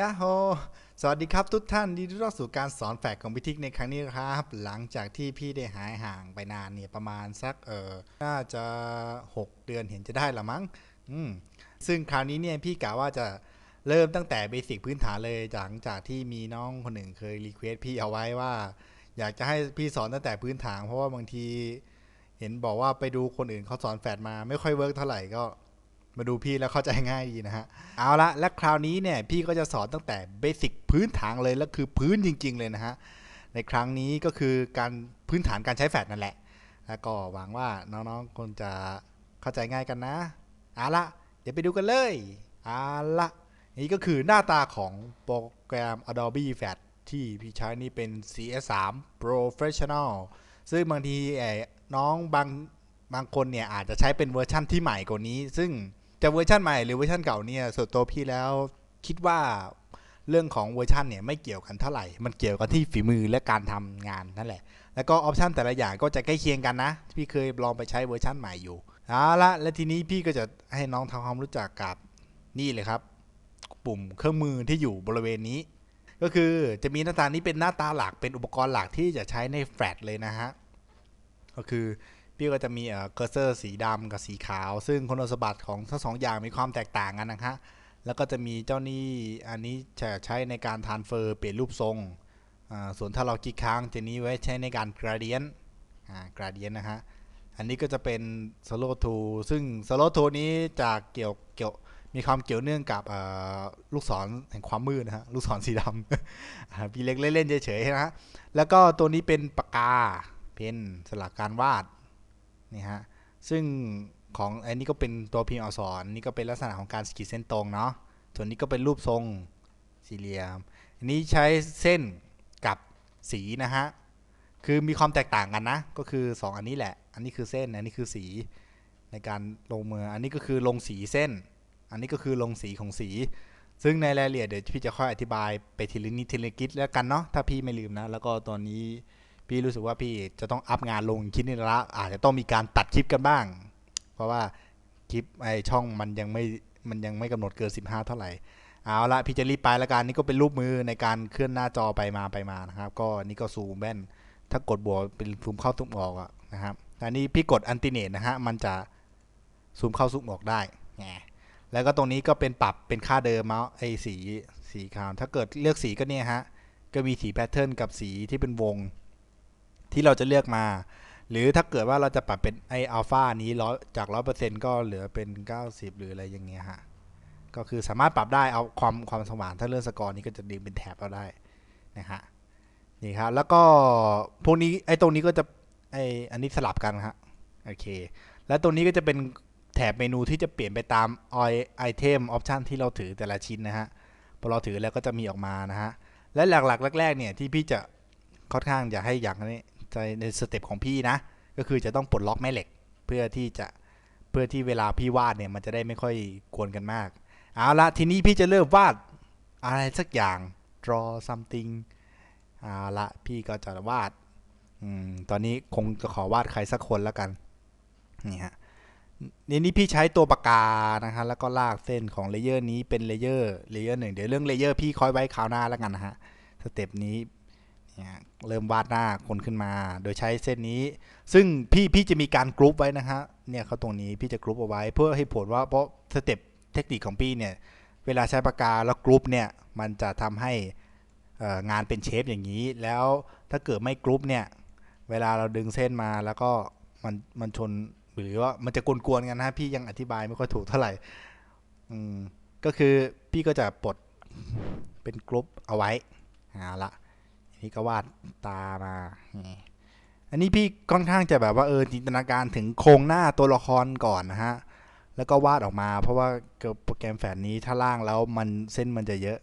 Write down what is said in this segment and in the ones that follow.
ยาโฮสวัสดีครับทุกท่านยินดีต้อนรับสู่การสอนแฝกของพิทิกในครั้งนี้นะครับ หลังจากที่พี่ได้หายห่างไปนานเนี่ยประมาณสักเออน่าจะ 6 เดือนเห็นจะได้ละมั้งอืมซึ่งคราวนี้เนี่ยพี่กะว่าจะเริ่มตั้งแต่เบสิกพื้นฐานเลยหลังจากที่มีน้องคนหนึ่งเคยรีเควสพี่เอาไว้ว่า อยากจะให้พี่สอนตั้งแต่พื้นฐานเพราะว่าบางที เห็นบอกว่าไปดูคนอื่นเขาสอนแฝดมาไม่ค่อยเวิร์กเท่าไหร่ก็ มาดูพี่แล้วเข้าใจง่ายดีนะฮะ เอาละและคราวนี้เนี่ยพี่ก็จะสอนตั้งแต่เบสิกพื้นฐานเลยแล้วคือพื้นจริง ๆ เลยนะฮะ ในครั้งนี้ก็คือการพื้นฐานการใช้แฟลชนั่นแหละ แล้วก็หวังว่าน้องๆคงจะเข้าใจง่ายกันนะเอาละเดี๋ยวไปดูกันเลยเอาละนี่ก็คือหน้าตาของโปรแกรม Adobe Flash ที่พี่ใช้นี่เป็น CS3 Professional ซึ่งบางทีน้องบางบางคนเนี่ยอาจจะใช้เป็นเวอร์ชั่นที่ใหม่กว่านี้ ซึ่ง จะเวอร์ชันใหม่หรือเวอร์ชันเก่าเนี่ยส่วนตัวพี่แล้วคิดว่าเรื่องของเวอร์ชันเนี่ยไม่เกี่ยวกันเท่าไหร่ มันเกี่ยวกันที่ฝีมือและการทำงานนั่นแหละ แล้วก็ออปชันแต่ละอย่างก็จะใกล้เคียงกันนะ พี่เคยลองไปใช้เวอร์ชันใหม่อยู่เอาละและทีนี้พี่ก็จะให้น้องทำความรู้จักกับนี่เลยครับ ปุ่มเครื่องมือที่อยู่บริเวณนี้ ก็คือจะมีหน้าตานี้เป็นหน้าตาหลักเป็นอุปกรณ์หลักที่จะใช้ในแฟลชเลยนะฮะก็คือ พี่ก็จะมีเอ่อเคอร์เซอร์สีดำกับสีขาว ซึ่งคุณสมบัติของทั้งสองอย่างมีความแตกต่างกันนะฮะแล้วก็จะมีเจ้านี้อันนี้จะใช้ในการทานเฟอร์เปลี่ยนรูปทรงส่วนถ้าเราคลิกค้างจะนี้ไว้ใช้ในการ gradient อ่า gradient นะฮะอันนี้ก็จะเป็น slow to ซึ่ง slow to นี้จะเกี่ยวเกี่ยวมีความเกี่ยวเนื่องกับลูกศรแห่งความมืดนะฮะลูกศรสีดำพี่เล็กเล่นๆเฉยๆนะฮะแล้วก็ตัวนี้เป็นปากกาเพนสลักการวาด นี่ฮะซึ่งของไอันนี้ก็เป็นตัวพิมพ์อักษรนี่ก็เป็นลักษณะของการขีดเส้นตรงเนาะส่วนนี้ก็เป็นรูปทรงสี่เหลี่ยม อันนี้ใช้เส้นกับสีนะฮะคือมีความแตกต่างกันนะ ก็คือ 2 อันนี้แหละ อันนี้คือเส้น อันนี้คือสีในการลงมือ อันนี้ก็คือลงสีเส้น อันนี้ก็คือลงสีของสี ซึ่งในรายละเอียดเดี๋ยวพี่จะค่อยอธิบายไปทีละนิดทีละกิจแล้วกันเนาะ ถ้าพี่ไม่ลืมนะ แล้วก็ตอนนี้ พี่รู้สึกว่าพี่จะต้องอัพงานลงคลิปนี้ละอาจจะต้องมีการตัดคลิปกันบ้าง เพราะว่าคลิปไอช่องมันยังไม่มันยังไม่กำหนดเกิน 15 เท่าไหร่เอาละพี่จะรีบไปล้วกันนี่ก็เป็นรูปมือในการเคลื่อนหน้าจอไปมาไปมานะครับ ก็นี่ก็ซูมแว่น ถ้ากดบวกเป็นซูมเข้าซูมออกอะนะครับอันนี้พี่กดอันติเนตนะฮะมันจะซูมเข้าซูมออกได้แหมแล้วก็ตรงนี้ก็เป็นปรับเป็นค่าเดิมเมาส์ไอ้สีสีขาวถ้าเกิดเลือกสีก็เนี่ยฮะก็มีสีแพทเทิร์นกับสีที่เป็นวง ที่เราจะเลือกมา หรือถ้าเกิดว่าเราจะปรับเป็นไออัลฟานี้ร้อยจากร้อยเปอร์เซ็นต์ก็เหลือเป็น90หรืออะไรอย่างเงี้ยฮะก็คือสามารถปรับได้เอาความความสว่างถ้าเลื่อกสกอร์นี้ก็จะดึงเป็นแถบเอาได้นะฮะนี่ครับแล้วก็พวกนี้ไอตรงนี้ก็จะไออันนี้สลับกันฮะโอเค แล้วตรงนี้ก็จะเป็นแถบเมนูที่จะเปลี่ยนไปตามไอเทมออปชันที่เราถือแต่ละชิ้นนะฮะพอเราถือแล้วก็จะมีออกมานะฮะและหลักๆแรกๆเนี่ยที่พี่จะค่อนข้างอยากให้อย่างนี้ ใจในสเต็ปของพี่นะ ก็คือจะต้องปลดล็อกแม่เหล็กเพื่อที่จะเพื่อที่เวลาพี่วาดเนี่ยมันจะได้ไม่ค่อยกวนกันมากเอาละทีนี้พี่จะเริ่มวาดอะไรสักอย่าง draw something เอาละพี่ก็จะวาดอตอนนี้คงจะขอวาดใครสักคนแล้วกันนี่ฮะนี่นี่พี่ใช้ตัวปากกานะฮะแล้วก็ลากเส้นของเลเยอร์นี้เป็นเลเยอร์เลเยอร์หนึ่งเดี๋ยวเรื่องเลเยอร์พี่คอยไว้คราวหน้าแล้วกันนะฮะสเต็ปนี้ เนี่ยเริ่มวาดหน้าคนขึ้นมา โดยใช้เส้นนี้ ซึ่งพี่พี่จะมีการกรุ๊ปไว้นะฮะเนี่ยเขาตรงนี้พี่จะกรุ๊ปเอาไว้ เพื่อให้ผลว่าเพราะสเต็ปเทคนิคของพี่เนี่ยเวลาใช้ปากกาแล้วกรุ๊ปเนี่ยมันจะทำให้งานเป็นเชฟอย่างนี้ แล้วถ้าเกิดไม่กรุ๊ปเนี่ยเวลาเราดึงเส้นมาแล้วก็มันมันชนหรือว่ามันจะกวนๆกันนะพี่ยังอธิบายไม่ค่อยถูกเท่าไหร่ก็คือพี่ก็จะปลดเป็นกรุ๊ปเอาไว้เอาละ นนี้ก็วาดตามาอันนี้พี่ค่อนข้างจะแบบว่าเออจินตนาการถึงโครงหน้าตัวละครก่อนนะฮะแล้วก็วาดออกมา เพราะว่าโปรแกรมแฝดนี้ถ้าล่างแล้วมันเส้นมันจะเยอะ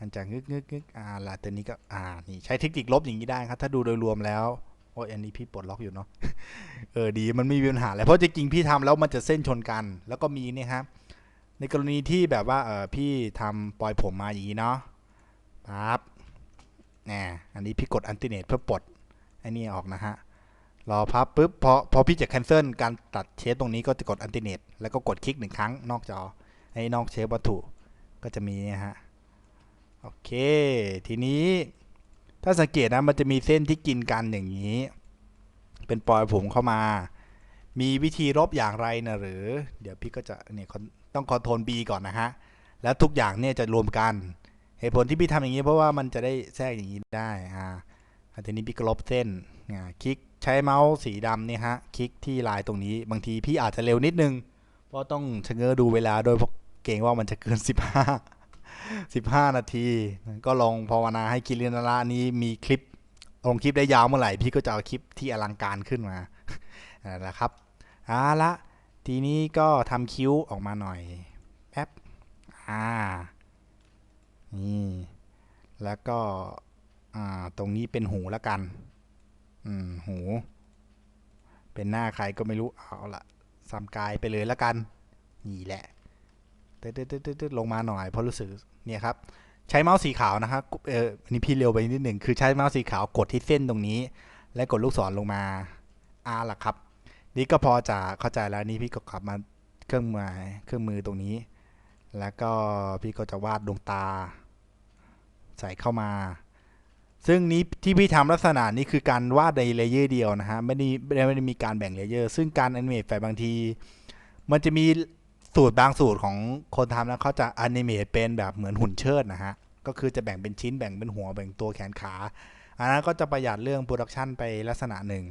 มันจะงึกงึกงึกอ่าละตัวนี้ก็อ่านี่ใช้เทคนิคลบอย่างนี้ได้ครับ ถ้าดูโดยรวมแล้วโอ้ยอันนี้พี่ปลดล็อกอยู่เนาะเออดีมันไม่มีปัญหาอะไรเพราะจริงๆพี่ทำแล้วมันจะเส้นชนกัน แล้วก็มีเนี่ยครับในกรณีที่แบบว่าเออพี่ทำปล่อยผมมาอย่างนี้เนาะปั๊บ นี่อันนี้พี่กดอันติเนตเพื่อปลดไอ้นี่ออกนะฮะ รอพับปุ๊บพอพอพี่จะ cancel การตัดเชฟตรงนี้ก็จะกดอันติเนตแล้วก็กดคลิกหนึ่งครั้งนอกจอไอ้นอกเชฟวัตถุก็จะมีเนี่ยฮะ โอเค ทีนี้ถ้าสังเกตนะมันจะมีเส้นที่กินกันอย่างนี้ เป็นปลอยผมเข้ามา มีวิธีลบอย่างไรนะหรือ เดี๋ยวพี่ก็จะเนี่ยต้องคอนโทรล B ก่อนนะฮะ แล้วทุกอย่างเนี่ยจะรวมกัน เหตุผลที่พี่ทำอย่างนี้เพราะว่ามันจะได้แทรกอย่างนี้ได้อ่าอะทีนี้พี่ก็ลบเส้นอ่าคลิกใช้เมาส์สีดำเนี่ยฮะ คลิกที่ลายตรงนี้ บางทีพี่อาจจะเร็วนิดนึง เพราะต้องชะเง้อดูเวลาโดยเพราะเกรงว่ามันจะเกิน 15 15 นาที ก็ลองภาวนาให้กิรินาระนี้มีคลิปลงคลิปได้ยาวเมื่อไหร่ พี่ก็จะเอาคลิปที่อลังการขึ้นมานั่นแหละครับเอาละทีนี้ก็ทำคิ้วออกมาหน่อยแป๊บอ่า นี่แล้วก็ตรงนี้เป็นหูแล้วกัน อืม หู เป็นหน้าใครก็ไม่รู้เอาละซ้ำกายไปเลยแล้วกัน นี่แหละตึ๊ดตึ๊ดตึ๊ดตึ๊ดลงมาหน่อยเพราะรู้สึกเนี่ยครับ ใช้เมาส์สีขาวนะครับเอออันนี้พี่เร็วไปนิดหนึ่งคือใช้เมาส์สีขาวกดที่เส้นตรงนี้ และกดลูกศรลงมาอ่าล่ะครับ นี่ก็พอจะเข้าใจแล้วนี่พี่ก็กลับมาเครื่องมือเครื่องมือตรงนี้ แล้วก็พี่ก็จะวาดดวงตา ใส่เข้ามา ซึ่งนี้ที่พี่ทำลักษณะนี้คือการวาดในเลเยอร์เดียวนะฮะไม่ได้ไม่ได้มีการแบ่งเลเยอร์ ซึ่งการแอนิเมตไฟบางที มันจะมีสูตรบางสูตรของคนทำนะเขาจะแอนิเมตเป็นแบบเหมือนหุ่นเชิดนะฮะก็คือจะแบ่งเป็นชิ้นแบ่งเป็นหัวแบ่งตัวแขนขาอันนั้นก็จะประหยัดเรื่องโปรดักชันไปลักษณะหนึ่ง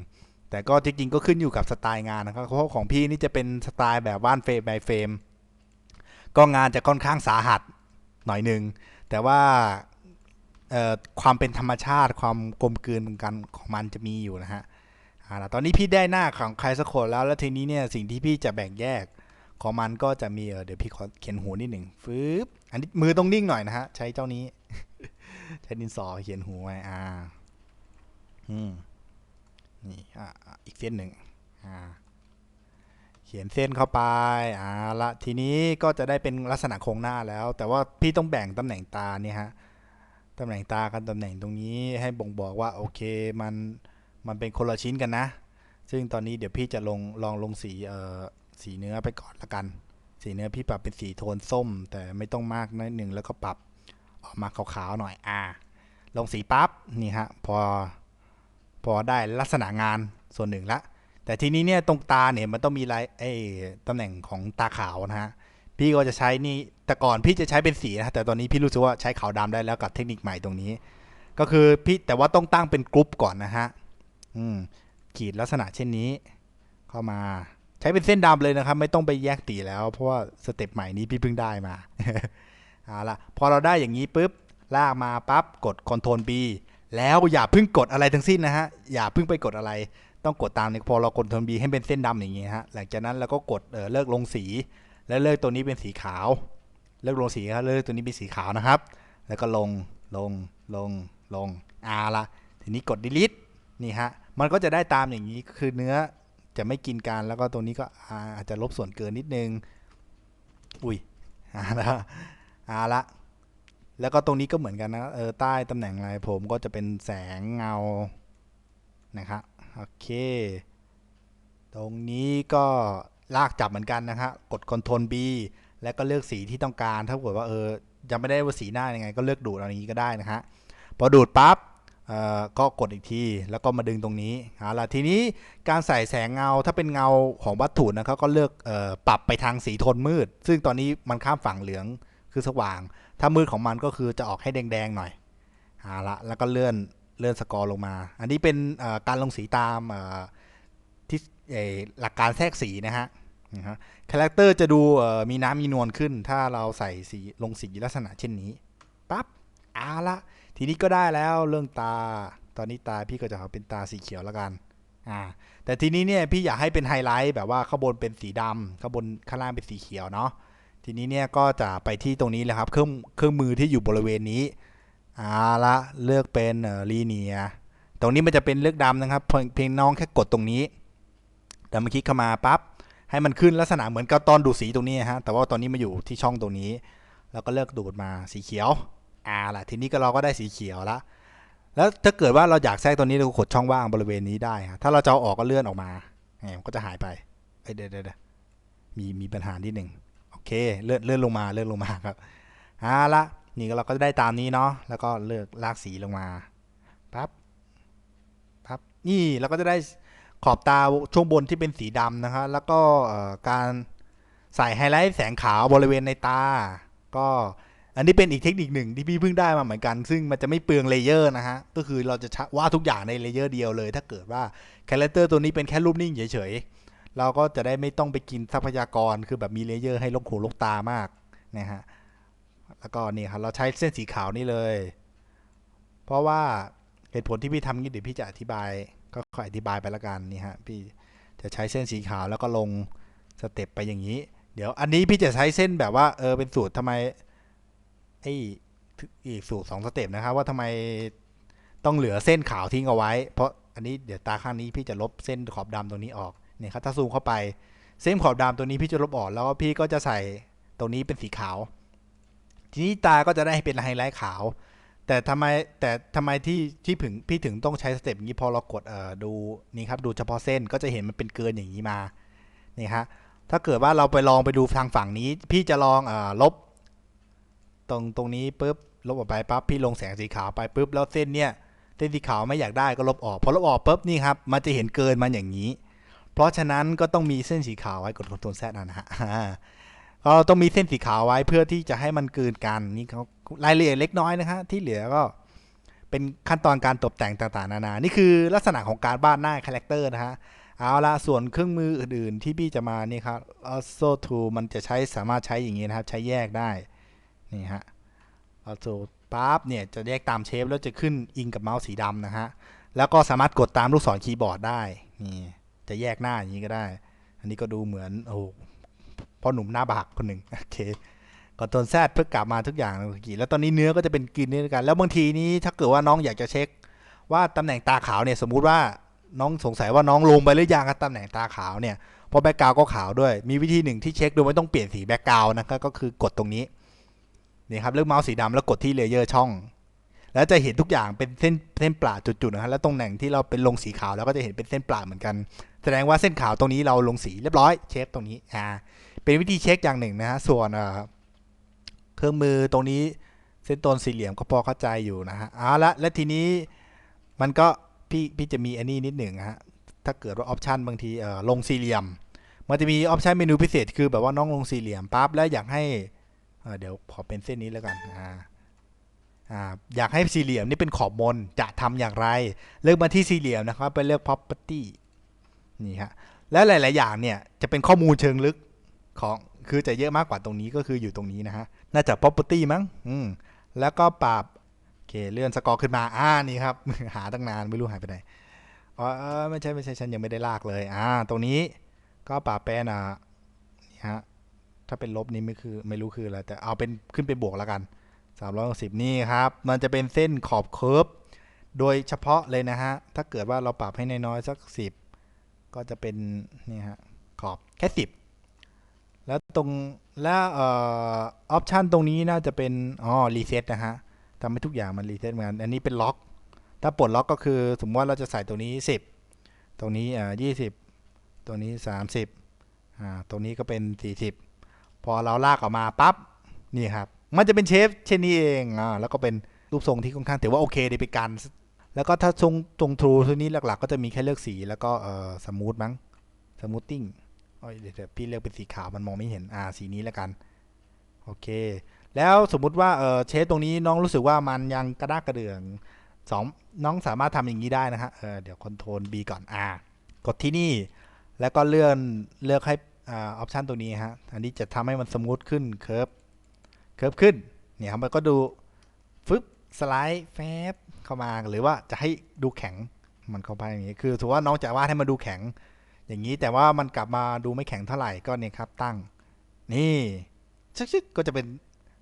แต่ก็จริงๆก็ขึ้นอยู่กับสไตล์งานนะครับเพราะของพี่นี่จะเป็นสไตล์แบบวานเฟรม by เฟรม ก็งานจะค่อนข้างสาหัสหน่อยหนึ่งแต่ว่าความเป็นธรรมชาติความกลมกลืนเหมือนกันของมันจะมีอยู่นะฮะตอนนี้พี่ได้หน้าของใครสักคนแล้วแล้วทีนี้เนี่ยสิ่งที่พี่จะแบ่งแยกของมันก็จะมีเดี๋ยวพี่ขอเขียนหูนิดหนึ่งฟืบอันนี้มือต้องนิ่งหน่อยนะฮะใช้เจ้านี้ ใช้ดินสอเขียนหูไว้อ่าอืมนี่อะอะอีกเส้นหนึ่งอ่า เขียนเส้นเข้าไปอ่าละทีนี้ก็จะได้เป็นลักษณะโครงหน้าแล้ว แต่ว่าพี่ต้องแบ่งตำแหน่งตาเนี่ยฮะตำแหน่งตากับตำแหน่งตรงนี้ให้บ่งบอกว่าโอเคมันมันเป็นคนละชิ้นกันนะ ซึ่งตอนนี้เดี๋ยวพี่จะลงลองลงสีเอ่อสีเนื้อไปก่อนละกัน สีเนื้อพี่ปรับเป็นสีโทนส้ม แต่ไม่ต้องมากนิดหนึ่งแล้วก็ปรับออกมาขาวๆหน่อยอ่าลงสีปั๊บนี่ฮะพอพอได้ลักษณะงานส่วนหนึ่งละ แต่ทีนี้เนี่ยตรงตาเนี่ยมันต้องมีลายไอ้ตำแหน่งของตาขาวนะฮะพี่ก็จะใช้นี่แต่ก่อนพี่จะใช้เป็นสีนะแต่ตอนนี้พี่รู้สึกว่าใช้ขาวดำได้แล้วกับเทคนิคใหม่ตรงนี้ ก็คือพี่แต่ว่าต้องตั้งเป็นกรุ๊ปก่อนนะฮะอืมขีดลักษณะเช่นนี้ เข้ามาใช้เป็นเส้นดำเลยนะครับ ไม่ต้องไปแยกตีแล้ว เพราะว่าสเต็ปใหม่นี้พี่เพิ่งได้มาเอาละพอเราได้อย่างนี้ปุ๊บลากมาปั๊บกด Ctrl B แล้วอย่าเพิ่งกดอะไรทั้งสิ้นนะฮะอย่าเพิ่งไปกดอะไร ต้องกดตามนี้พอเรากด Ctrl B ให้เป็นเส้นดำอย่างงี้ฮะหลังจากนั้นเราก็กดเเลิกลงสี แล้วเลิกตัวนี้เป็นสีขาว เลิกลงสีครับเลิกตัวนี้เป็นสีขาวนะครับ แล้วก็ลงลงลงลงอาละทีนี้กด delete นี่ฮะมันก็จะได้ตามอย่างนี้คือเนื้อจะไม่กินกันแล้วก็ตรงนี้ก็อาจจะลบส่วนเกินนิดนึง อุ้ยอาละอาละ แล้วก็ตรงนี้ก็เหมือนกันนะ เออ ใต้ตำแหน่งอะไรผมก็จะเป็นแสงเงา นะครับ โอเค ตรงนี้ก็ลากจับเหมือนกันนะครับกด Ctrl B แล้วก็เลือกสีที่ต้องการ ถ้าเกิดว่าเออยังไม่ได้ว่าสีหน้ายังไง ก็เลือกดูดอาอย่างนี้ก็ได้นะฮะพอดูดปั๊บเอ่อก็กดอีกที แล้วก็มาดึงตรงนี้เอาล่ะทีนี้การใส่แสงเงาถ้าเป็นเงาของวัตถุนะครับก็เลือกเอ่อปรับไปทางสีโทนมืด ซึ่งตอนนี้มันข้ามฝั่งเหลืองคือสว่าง ถ้ามืดของมันก็คือจะออกให้แดงๆหน่อยเอาละแล้วก็เลื่อน เลื่อนสกอร์ลงมา อันนี้เป็นการลงสีตามที่หลักการแทรกสีนะฮะคาแรคเตอร์จะดูมีน้ำมีนวลขึ้น ถ้าเราใส่สีลงสีลักษณะเช่นนี้ปั๊บอาละทีนี้ก็ได้แล้วเรื่องตา ตอนนี้ตาพี่ก็จะเอาเป็นตาสีเขียวแล้วกันอ่าแต่ทีนี้เนี่ยพี่อยากให้เป็นไฮไลท์แบบว่าข้างบนเป็นสีดำข้างบนข้างล่างเป็นสีเขียวเนาะทีนี้เนี่ยก็จะไปที่ตรงนี้เลยครับเครื่องเครื่องมือที่อยู่บริเวณนี้ อาละเลือกเป็นเออลีเนียตรงนี้มันจะเป็นเลือกดำนะครับเพียงน้องแค่กดตรงนี้แต่มื่อคลิกเข้ามาปั๊บให้มันขึ้นลักษณะเหมือนกับตอนดูดสีตรงนี้ฮะแต่ว่าตอนนี้มาอยู่ที่ช่องตรงนี้ แล้วก็เลือกดูดมาสีเขียวอ่าล่ะทีนี้ก็เราก็ได้สีเขียวละแล้วถ้าเกิดว่าเราอยากแทรกตัวนี้เราก็กดช่องว่างบริเวณนี้ได้ฮะถ้าเราจะเอาออกก็เลื่อนออกมาแหมมันก็จะหายไปเดี๋ยวเดี๋ยวมีมีปัญหานิดหนึ่งโอเคเลื่อนเลื่อนลงมาเลื่อนลงมาครับเอาละ นี่เราก็จะได้ตามนี้เนาะแล้วก็เลือกลากสีลงมาปั๊บปั๊บนี่เราก็จะได้ขอบตาช่วงบนที่เป็นสีดำนะครับแล้วก็การใส่ไฮไลท์แสงขาวบริเวณในตา ก็อันนี้เป็นอีกเทคนิคหนึ่งที่พี่เพิ่งได้มาเหมือนกัน ซึ่งมันจะไม่เปลืองเลเยอร์นะฮะ ก็คือเราจะวาดทุกอย่างในเลเยอร์เดียวเลย ถ้าเกิดว่าคาแรคเตอร์ตัวนี้เป็นแค่รูปนิ่งเฉยๆ เราก็จะได้ไม่ต้องไปกินทรัพยากร คือแบบมีเลเยอร์ให้ลกหูลกตามากนะฮะ แล้วก็นี่ครับเราใช้เส้นสีขาวนี่เลย เพราะว่าเหตุผลที่พี่ทำงี้เดี๋ยวพี่จะอธิบายก็ค่อยอธิบายไปละกันนี่ฮะพี่จะใช้เส้นสีขาวแล้วก็ลงสเต็ปไปอย่างนี้ เดี๋ยวอันนี้พี่จะใช้เส้นแบบว่าเออเป็นสูตรทำไมไอ้อีกสูตรสองสเต็ปนะครับว่าทำไมต้องเหลือเส้นขาวทิ้งเอาไว้ เพราะอันนี้เดี๋ยวตาข้างนี้พี่จะลบเส้นขอบดำตรงนี้ออกเนี่ยครับถ้าซูมเข้าไปเส้นขอบดำตัวนี้พี่จะลบออกแล้วพี่ก็จะใส่ตรงนี้เป็นสีขาว ทีนี้ตาก็จะได้เป็นไฮไลท์ขาว แต่ทำไมแต่ทำไมที่ที่ถึงพี่ถึงต้องใช้สเต็ปอย่างนี้พอเรากดเอ่อดูนี่ครับดูเฉพาะเส้นก็จะเห็นมันเป็นเกินอย่างนี้มานี่ฮะถ้าเกิดว่าเราไปลองไปดูทางฝั่งนี้ พี่จะลองเอ่อลบ ตรงตรงนี้ปุ๊บลบออกไปปั๊บพี่ลงแสงสีขาวไปปุ๊บแล้วเส้นเนี่ยเส้นสีขาวไม่อยากได้ก็ลบออกพอลบออกปุ๊บนี่ครับมันจะเห็นเกินมันอย่างนี้ เพราะฉะนั้นก็ต้องมีเส้นสีขาวไว้กดคอนโทรลแซดนะฮะ ก็ต้องมีเส้นสีขาวไว้เพื่อที่จะให้มันกลืนกันนี่เขารายละเอียดเล็กน้อยนะฮะที่เหลือก็เป็นขั้นตอนการตกแต่งต่างๆ นานา นี่คือลักษณะของการบ้านหน้าคาแรคเตอร์นะฮะ เอาละส่วนเครื่องมืออื่นๆที่พี่จะมานี่ครับ also tool มันจะใช้สามารถใช้อย่างนี้นะครับ ใช้แยกได้ นี่ฮะ also ปั๊บเนี่ยจะแยกตามเชฟแล้วจะขึ้นอิงกับเมาส์สีดำนะฮะ แล้วก็สามารถกดตามลูกศรคีย์บอร์ดได้ นี่จะแยกหน้าอย่างนี้ก็ได้ อันนี้ก็ดูเหมือนโอ้ พอหนุ่มหน้าบากคนหนึ่งโอเคกดตัวแซดเพื่อกลับมาทุกอย่างเมื่อกี้แล้วตอนนี้เนื้อก็จะเป็นกรีนนี่ด้วยกัน แล้วบางทีนี้ถ้าเกิดว่าน้องอยากจะเช็ค ว่าตำแหน่งตาขาวเนี่ยสมมุติว่าน้องสงสัยว่าน้องลงไปหรือยังกับตำแหน่งตาขาวเนี่ยพราะแบ็กกราวก็ขาวด้วย มีวิธีหนึ่งที่เช็คโดยไม่ต้องเปลี่ยนสีแบ็กกราวนะครับก็คือกดตรงนี้นี่ครับเลือกเมาส์สีดำแล้วกดที่เลเยอร์ช่อง แล้วจะเห็นทุกอย่างเป็นเส้นเส้นปลาจุดๆนะครับแล้วตรงแหน่งที่เราเป็นลงสีขาวแล้วก็จะเห็นเป็นเส้นปลาเหมือนกัน แสดงว่าเส้นขาวตรงนี้เราลงสีเรียบร้อย เชฟตรงนี้อ่า เป็นวิธีเช็คอย่างหนึ่งนะฮะส่วนเครื่องมือตรงนี้เส้นตนสี่เหลี่ยมก็พอเข้าใจอยู่นะฮะเอาละและทีนี้มันก็พี่พี่จะมีอันนี้นิดหนึ่งฮะถ้าเกิดว่าออปชันบางทีเออลงสี่เหลี่ยม มันจะมีออปชันเมนูพิเศษ คือแบบว่าน้องลงสี่เหลี่ยมปั๊บแล้วอยากให้เเดี๋ยวขอเป็นเส้นนี้แล้วกันอ่าอยากให้สี่เหลี่ยมนี่เป็นขอบบนจะทำอย่างไร เลือกมาที่สี่เหลี่ยมนะครับ ไปเลือก property นี่ฮะและหลาย ๆ อย่างเนี่ยจะเป็นข้อมูลเชิงลึก ของคือจะเยอะมากกว่าตรงนี้ก็คืออยู่ตรงนี้นะฮะ น่าจะ property มั้งอืมแล้วก็ปรับโอเคเลื่อนสกอร์ขึ้นมาอ่านี่ครับ หาตั้งนานไม่รู้หายไปไหนอ๋อเออไม่ใช่ไม่ใช่ฉันยังไม่ได้ลากเลยอ่าตรงนี้ก็ปรับเป็นอ่านี่ฮะถ้าเป็นลบนี่ไม่คือไม่รู้คืออะไรแต่เอาเป็นขึ้นไปบวกแล้วกัน360นี่ครับ มันจะเป็นเส้นขอบเคิร์ฟโดยเฉพาะเลยนะฮะ ถ้าเกิดว่าเราปรับให้น้อยๆสัก 10 ก็จะเป็นนี่ฮะขอบแค่ 10 แล้วตรงแล้วเอ่อออปชันตรงนี้น่าจะเป็นอ๋อรีเซ็ตนะฮะทำให้ทุกอย่างมันรีเซ็ตเหมือนกันอันนี้เป็นล็อก ถ้าปลดล็อกก็คือสมมติว่าเราจะใส่ตัวนี้ 10 ตรงนี้อ่า20ตัวนี้ 30อ่าตรงนี้ก็เป็น 40 พอเราลากออกมาปั๊บนี่ครับมันจะเป็นเชฟเช่นนี้เองอ่าแล้วก็เป็นรูปทรงที่ค่อนข้างถือว่าโอเคในเป็นการแล้วก็ถ้าทรงตรงทรูตัวนี้หลักๆ ก็จะมีแค่เลือกสีแล้วก็เอ่อสมูทมั้งสมูทติ้ง เดี๋ยวเดี๋ยวพี่เลือกเป็นสีขาวมันมองไม่เห็นอ่าสีนี้แล้วกันโอเค แล้วสมมุติว่าเออเชฟตรงนี้น้องรู้สึกว่ามันยังกระด้างกระเดื่องสองน้องสามารถทำอย่างนี้ได้นะฮะเออเดี๋ยวคอนโทรล B ก่อนอ่ากดที่นี่ แล้วก็เลื่อนเลือกให้อ่าออปชันตัวนี้ฮะอันนี้จะทำให้มันสมูทขึ้นเคิร์ฟเคิร์ฟขึ้นเนี่ยครับมันก็ดูฟึบสไลด์แฟบเข้ามาหรือว่าจะให้ดูแข็งมันเข้าไปอย่างนี้คือถือว่าน้องจะวาดให้มันดูแข็ง อย่างนี้แต่ว่ามันกลับมาดูไม่แข็งเท่าไหร่ก็เนี่ยครับตั้ง นี่ชึกๆก็จะเป็น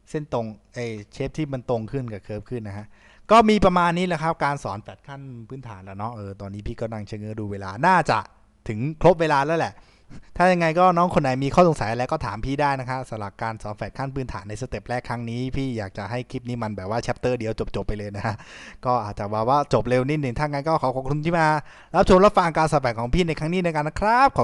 เส้นตรงเอเชฟที่มันตรงขึ้นกับเคิร์ฟขึ้นนะฮะก็มีประมาณนี้แหละครับ การสอนแปดขั้นพื้นฐานแล้วเนาะเออตอนนี้พี่ก็นั่งเชงเง้อดูเวลาน่าจะถึงครบเวลาแล้วแหละ ถ้ายังไงก็น้องคนไหนมีข้อสงสัยแล้วก็ถามพี่ได้นะครับสำหรับการสอนแฟดขั้นพื้นฐานในสเต็ปแรกครั้งนี้ พี่อยากจะให้คลิปนี้มันแบบว่าแชปเตอร์เดียวจบๆไปเลยนะฮะก็อาจจะว่าว่าจบเร็วนิดหนึ่งถ้างั้นก็ขอขอบคุณที่มา รับชมรับฟังการสอนแฟดของพี่ในครั้งนี้ในการนะครับขอบ